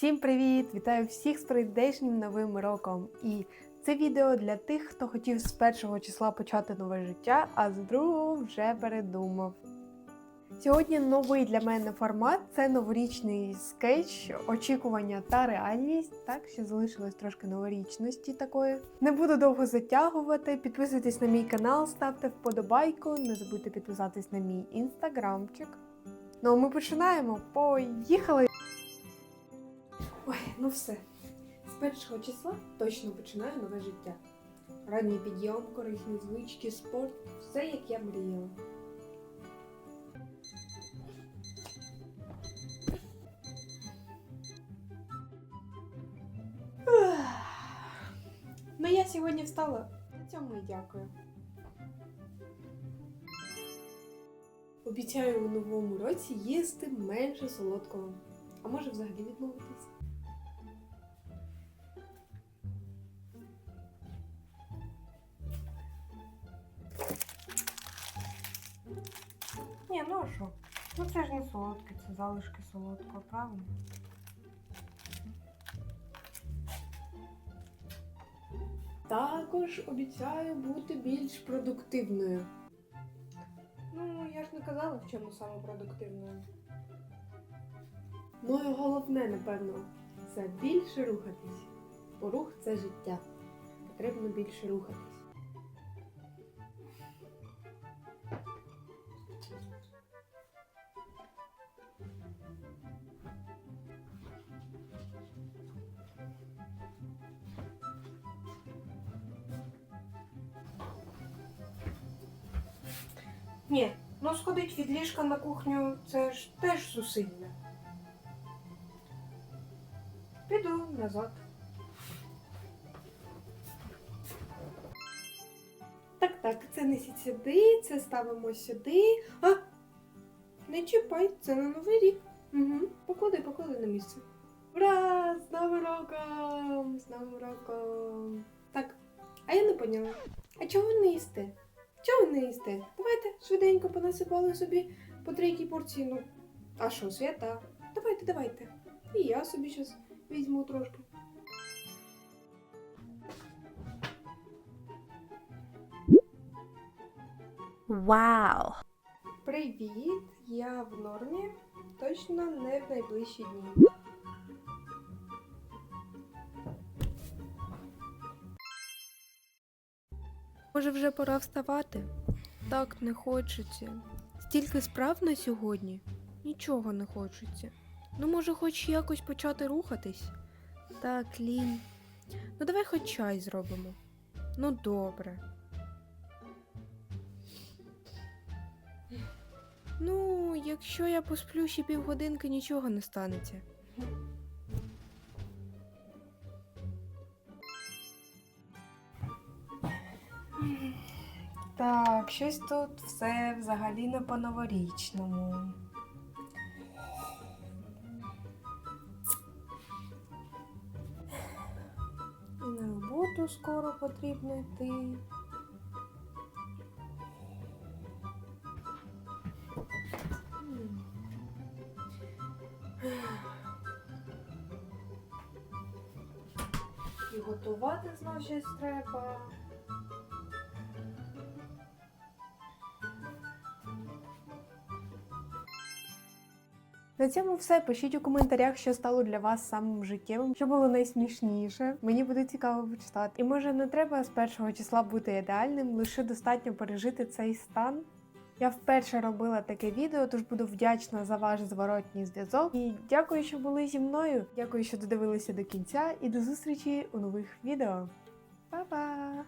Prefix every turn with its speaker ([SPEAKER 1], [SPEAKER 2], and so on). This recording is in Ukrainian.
[SPEAKER 1] Всім привіт! Вітаю всіх з прийдешнім новим роком. І це відео для тих, хто хотів з першого числа почати нове життя, а з другого вже передумав. Сьогодні новий для мене формат це новорічний скетч, очікування та реальність. Так, ще залишилось трошки новорічності такої. Не буду довго затягувати. Підписуйтесь на мій канал, ставте вподобайку, не забудьте підписатись на мій інстаграмчик. Ну, а ми починаємо. Поїхали! Ой, ну все. З першого числа точно починаю нове життя. Ранній підйом, корисні звички, спорт, все як я мріяла. Ну я сьогодні встала. На цьому і дякую. Обіцяю у новому році їсти менше солодкого. А може взагалі відмовитись? Ну а що? Ну це ж не солодке, це залишки солодкого, правильно? Також обіцяю бути більш продуктивною. Ну, я ж не казала, в чому саме продуктивною. Ну і головне, напевно, це більше рухатись. Бо рух це життя. Потрібно більше рухатись. Ні, ну сходить від ліжка на кухню це ж теж зусилля. Піду назад. Так, так, це несіть сюди, це ставимо сюди. А! Не чіпай, це на новий рік. Угу. Поклади, поклади на місце. Ура! З Новим роком! З Новим роком! Так, а я не поняла. А чого ви не їсте? Чого не їсте? Давайте швиденько понасипали собі по трійкій порції. Ну, а що, свята? Давайте, давайте. І я собі зараз візьму трошки.
[SPEAKER 2] Вау!
[SPEAKER 1] Привіт! Я в нормі. Точно не в найближчі дні. Може, вже пора вставати? Так не хочеться. Стільки справ на сьогодні. Нічого не хочеться. Ну, може, хоч якось почати рухатись? Так, лінь. Ну, давай хоч чай зробимо. Ну, добре. Ну, якщо я посплю ще півгодинки, нічого не станеться. Так, щось тут все взагалі не по-новорічному. На роботу скоро потрібно йти. І готувати знов щось треба. На цьому все. Пишіть у коментарях, що стало для вас самим життєвим, що було найсмішніше. Мені буде цікаво почитати. І може не треба з першого числа бути ідеальним, лише достатньо пережити цей стан. Я вперше робила таке відео, тож буду вдячна за ваш зворотній зв'язок. І дякую, що були зі мною. Дякую, що додивилися до кінця, і до зустрічі у нових відео. Па-па!